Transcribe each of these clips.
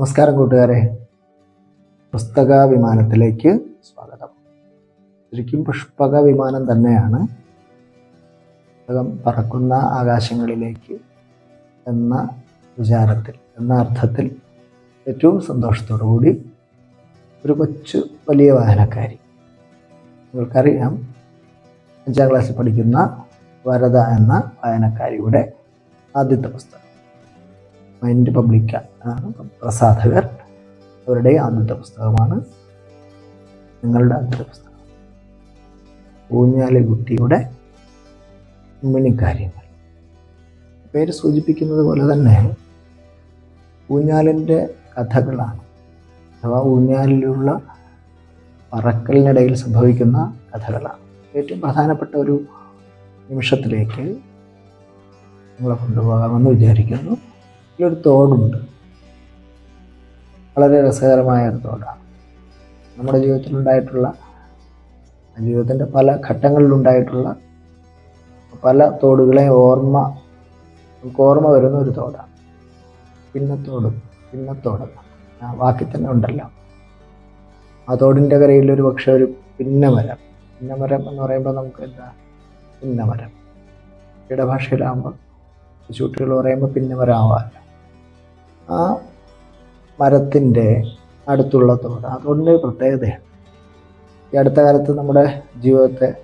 നമസ്കാരം കൂട്ടുകാരെ. പുസ്തക വിമാനത്തിലേക്ക് സ്വാഗതം. ശരിക്കും പുഷ്പക വിമാനം തന്നെയാണ്. പുസ്തകം പറക്കുന്ന ആകാശങ്ങളിലേക്ക് എന്ന വിചാരത്തിൽ എന്ന അർത്ഥത്തിൽ ഏറ്റവും സന്തോഷത്തോടു കൂടി ഒരു കൊച്ചു വലിയ വാഹനക്കാരി നിങ്ങൾക്കറിയാം അഞ്ചാം ക്ലാസ്സിൽ പഠിക്കുന്ന വരദ എന്ന വായനക്കാരിയുടെ ആദ്യത്തെ പുസ്തകം. മൈൻഡ് പബ്ലിക്ക പ്രസാധകർ അവരുടെ ആദ്യത്തെ പുസ്തകമാണ്. നിങ്ങളുടെ ആദ്യത്തെ പുസ്തകം. ഊഞ്ഞാലി കുട്ടിയുടെ മിണിക്കാര്യങ്ങൾ പേര് സൂചിപ്പിക്കുന്നത് പോലെ തന്നെ ഊഞ്ഞാലിന്റെ കഥകളാണ്. അഥവാ ഊഞ്ഞാലിലുള്ള പറക്കലിനിടയിൽ സംഭവിക്കുന്ന കഥകളാണ്. ഏറ്റവും പ്രധാനപ്പെട്ട ഒരു നിമിഷത്തിലേക്ക് നിങ്ങളെ കൊണ്ടുപോകാമെന്ന് വിചാരിക്കുന്നു. ഇതിലൊരു തോടുണ്ട്. വളരെ രസകരമായ ഒരു തോടാണ്. നമ്മുടെ ജീവിതത്തിലുണ്ടായിട്ടുള്ള ജീവിതത്തിന്റെ പല ഘട്ടങ്ങളിലുണ്ടായിട്ടുള്ള പല തോടുകളെ ഓർമ്മ നമുക്ക് ഓർമ്മ വരുന്ന ഒരു തോടാണ്. പിന്നത്തോട് പിന്നത്തോട് ആ വാക്കിൽ തന്നെ ഉണ്ടല്ലോ. ആ തോടിന്റെ കരയിൽ ഒരു പക്ഷെ ഒരു പിന്നമരം. പിന്നമരം എന്ന് പറയുമ്പോൾ നമുക്ക് എന്താ? പിന്നമരം. ഇടഭാഷയിലാകുമ്പോൾ ചൂട്ടുകൾ പറയുമ്പോൾ പിന്നമരം ആവാമല്ലോ ആ മരത്തിന്റെ അടുത്തുള്ള തോട്. ആ തോടിന്റെ പ്രത്യേകതയാണ്. ഈ അടുത്ത കാലത്ത് നമ്മുടെ ജീവിതത്തെ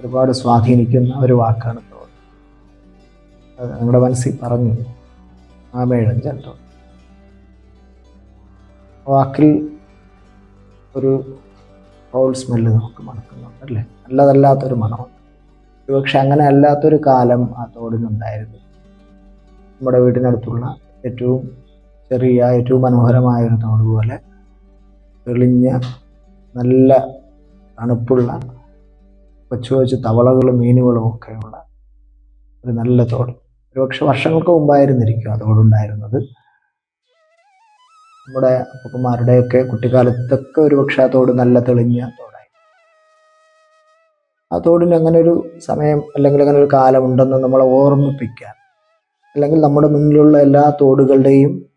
ഒരുപാട് സ്വാധീനിക്കുന്ന ഒരു വാക്കാണ് തോട്. അത് നമ്മുടെ മനസ്സിൽ പറഞ്ഞു ആമേഴഞ്ചൻ തോട് വാക്കിൽ ഒരു ഫൗൾ സ്മെല്ല് നമുക്ക് മണക്കുന്നുണ്ട് അല്ലേ? നല്ലതല്ലാത്തൊരു മണമുണ്ട്. ഒരുപക്ഷെ അങ്ങനെ അല്ലാത്തൊരു കാലം ആ തോടിനുണ്ടായിരുന്നു. നമ്മുടെ വീടിനടുത്തുള്ള ഏറ്റവും ചെറിയ ഏറ്റവും മനോഹരമായ ഒരു തോട് പോലെ തെളിഞ്ഞ നല്ല തണുപ്പുള്ള കൊച്ചു കൊച്ചു തവളകളും മീനുകളും ഒക്കെയുള്ള ഒരു നല്ല തോട്. ഒരുപക്ഷെ വർഷങ്ങൾക്ക് മുമ്പായിരുന്നിരിക്കും ആ തോടുണ്ടായിരുന്നത് നമ്മുടെ അപ്പന്മാരുടെയൊക്കെ കുട്ടിക്കാലത്തൊക്കെ ഒരുപക്ഷെ ആ തോട് നല്ല തെളിഞ്ഞ തോടായി. ആ തോടിന് അങ്ങനെ ഒരു സമയം അല്ലെങ്കിൽ അങ്ങനെ ഒരു കാലമുണ്ടെന്ന് നമ്മളെ ഓർമ്മിപ്പിക്കാൻ അല്ലെങ്കിൽ നമ്മുടെ മുന്നിലുള്ള എല്ലാ തോടുകളുടെയും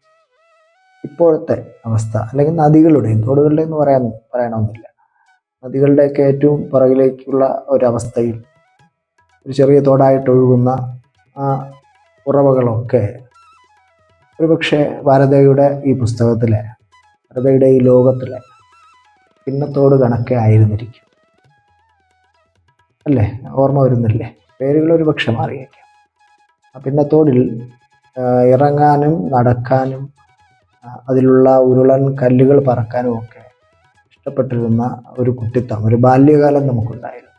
ഇപ്പോഴത്തെ അവസ്ഥ അല്ലെങ്കിൽ നദികളുടെയും തോടുകളുടെ എന്ന് പറയാൻ പറയണമെന്നില്ല നദികളുടെയൊക്കെ ഏറ്റവും പുറകിലേക്കുള്ള ഒരവസ്ഥയിൽ ഒരു ചെറിയ തോടായിട്ട് ഒഴുകുന്ന ആ ഉറവകളൊക്കെ ഒരുപക്ഷെ ഭാരതയുടെ ഈ പുസ്തകത്തിലെ ഭാരതയുടെ ഈ ലോകത്തിലെ പിന്നത്തോട് കണക്കെ ആയിരുന്നിരിക്കും. അല്ലേ? ഓർമ്മ വരുന്നില്ലേ? പേരുകൾ ഒരു പക്ഷെ മാറിയേക്കാം. ആ പിന്നത്തോടിൽ ഇറങ്ങാനും നടക്കാനും അതിലുള്ള ഉരുളൻ കല്ലുകൾ പറക്കാനും ഒക്കെ ഇഷ്ടപ്പെട്ടിരുന്ന ഒരു കുട്ടിത്തം ഒരു ബാല്യകാലം നമുക്കുണ്ടായിരുന്നു.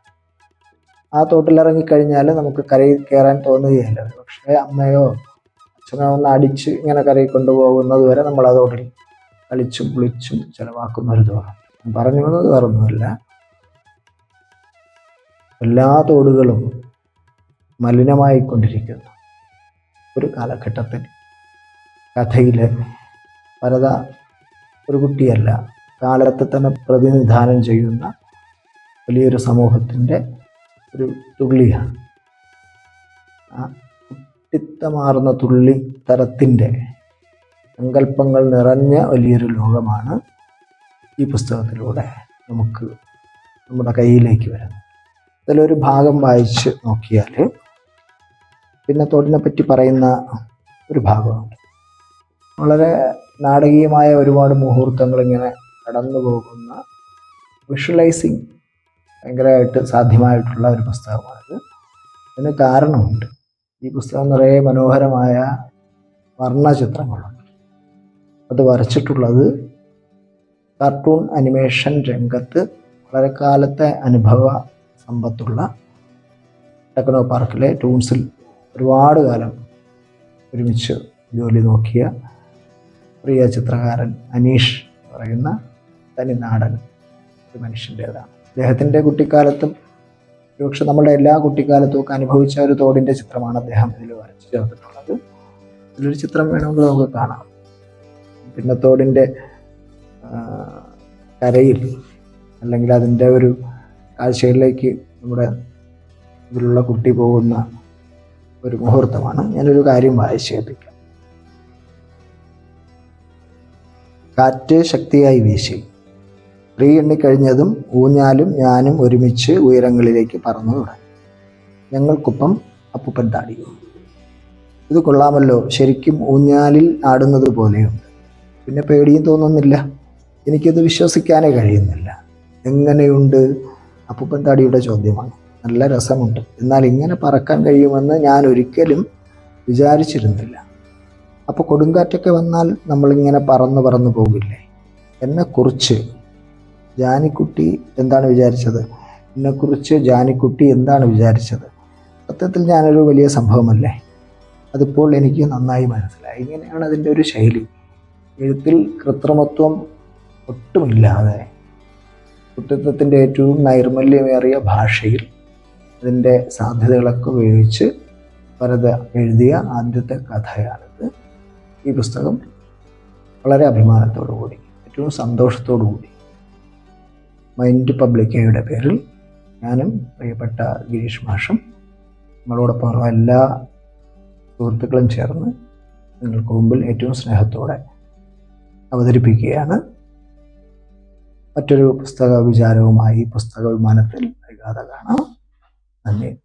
ആ തോട്ടിലിറങ്ങിക്കഴിഞ്ഞാൽ നമുക്ക് കരയിൽ കയറാൻ തോന്നുകയില്ല. പക്ഷേ അമ്മയോ അച്ഛനോ ഒന്ന് അടിച്ച് ഇങ്ങനെ കരയിൽ കൊണ്ടുപോകുന്നത് വരെ നമ്മൾ ആ തോട്ടിൽ കളിച്ചും കുളിച്ചും ചിലവാക്കുന്ന ഒരു തോറും പറഞ്ഞു വന്നത് വേറൊന്നുമല്ല. എല്ലാ തോടുകളും മലിനമായിക്കൊണ്ടിരിക്കുന്നു. ഒരു കാലഘട്ടത്തിൽ കഥയിലെ ഭരത ഒരു കുട്ടിയല്ല. കാലത്തെ തന്നെ പ്രതിനിധാനം ചെയ്യുന്ന വലിയൊരു സമൂഹത്തിന്റെ ഒരു തുള്ളിയാണ്. ആ കുട്ടിത്തമാർന്ന തുള്ളി തരത്തിന്റെ സങ്കല്പങ്ങൾ നിറഞ്ഞ വലിയൊരു ലോകമാണ് ഈ പുസ്തകത്തിലൂടെ നമുക്ക് നമ്മുടെ കയ്യിലേക്ക് വരുന്നത്. ഇതിലൊരു ഭാഗം വായിച്ച് നോക്കിയാൽ പിന്നെ തോടിനെ പറ്റി പറയുന്ന ഒരു ഭാഗമുണ്ട്. വളരെ നാടകീയമായ ഒരുപാട് മുഹൂർത്തങ്ങൾ ഇങ്ങനെ കടന്നു പോകുന്ന വിഷ്വലൈസിങ് ഭയങ്കരമായിട്ട് സാധ്യമായിട്ടുള്ള ഒരു പുസ്തകമാണിത്. അതിന് കാരണമുണ്ട്. ഈ പുസ്തകം നിറയെ മനോഹരമായ വർണചിത്രങ്ങളുണ്ട്. അത് വരച്ചിട്ടുള്ളത് കാർട്ടൂൺ അനിമേഷൻ രംഗത്ത് വളരെ കാലത്തെ അനുഭവ സമ്പത്തുള്ള ടെക്നോ പാർക്കിലെ ടൂൺസിൽ ഒരുപാട് കാലം ഒരുമിച്ച് ജോലി നോക്കിയ പ്രിയ ചിത്രകാരൻ അനീഷ് പറയുന്ന തനിനാടൻ ഒരു മനുഷ്യന്റേതാണ്. അദ്ദേഹത്തിന്റെ കുട്ടിക്കാലത്തും ഒരുപക്ഷെ നമ്മുടെ എല്ലാ കുട്ടിക്കാലത്തും ഒക്കെ അനുഭവിച്ച ഒരു തോടിന്റെ ചിത്രമാണ് അദ്ദേഹം ഇതിൽ വരച്ചു ചേർത്തിട്ടുള്ളത്. ഇതിലൊരു ചിത്രം വേണമെങ്കിൽ നമുക്ക് കാണാം. പിന്നെ തോടിന്റെ കരയിൽ അല്ലെങ്കിൽ അതിന്റെ ഒരു കാഴ്ചയിലേക്ക് നമ്മുടെ ഇതിലുള്ള കുട്ടി പോകുന്ന ഒരു മുഹൂർത്തമാണ്. ഞാനൊരു കാര്യം വായിച്ചു കാറ്റ് ശക്തിയായി വീശി. സ്ത്രീ എണ്ണിക്കഴിഞ്ഞതും ഊഞ്ഞാലും ഞാനും ഒരുമിച്ച് ഉയരങ്ങളിലേക്ക് പറന്നു തുടങ്ങി ഞങ്ങൾക്കൊപ്പം അപ്പുപ്പൻ താടിയും. ഇത് കൊള്ളാമല്ലോ. ശരിക്കും ഊഞ്ഞാലിൽ ആടുന്നത് പോലെയുണ്ട്. പിന്നെ പേടിയും തോന്നുന്നില്ല. എനിക്കത് വിശ്വസിക്കാനേ കഴിയുന്നില്ല. എങ്ങനെയുണ്ട്? അപ്പുപ്പൻ താടിയുടെ ചോദ്യമാണ്. നല്ല രസമുണ്ട്. എന്നാൽ ഇങ്ങനെ പറക്കാൻ കഴിയുമെന്ന് ഞാൻ ഒരിക്കലും വിചാരിച്ചിരുന്നില്ല. അപ്പോൾ കൊടുങ്കാറ്റൊക്കെ വന്നാൽ നമ്മളിങ്ങനെ പറന്ന് പറന്ന് പോകില്ലേ? എന്നെക്കുറിച്ച് ജാനിക്കുട്ടി എന്താണ് വിചാരിച്ചത്? എന്നെക്കുറിച്ച് ജാനിക്കുട്ടി എന്താണ് വിചാരിച്ചത്? സത്യത്തിൽ ഞാനൊരു വലിയ സംഭവമല്ലേ? അതിപ്പോൾ എനിക്ക് നന്നായി മനസ്സിലായി. ഇങ്ങനെയാണ് അതിന്റെ ഒരു ശൈലി. എഴുത്തിൽ കൃത്രിമത്വം ഒട്ടുമില്ലാതെ കുട്ടിത്വത്തിന്റെ ഏറ്റവും നൈർമല്യമേറിയ ഭാഷയിൽ അതിന്റെ സാധ്യതകളൊക്കെ ഉപയോഗിച്ച് ഭരത എഴുതിയ ആദ്യത്തെ കഥയാണിത് ഈ പുസ്തകം വളരെ അഭിമാനത്തോടുകൂടി ഏറ്റവും സന്തോഷത്തോടുകൂടി. മൈൻഡ് പബ്ലിക്കയുടെ പേരിൽ ഞാനും പ്രിയപ്പെട്ട ഗിരീഷ് മാഷും നിങ്ങളോടൊപ്പം എല്ലാ സുഹൃത്തുക്കളും ചേർന്ന് നിങ്ങൾക്ക് മുമ്പിൽ ഏറ്റവും സ്നേഹത്തോടെ അവതരിപ്പിക്കുകയാണ്. മറ്റൊരു പുസ്തക വിചാരവുമായി പുസ്തക വിമാനത്തിൽ വൈകാതെ കാണാം. നന്ദി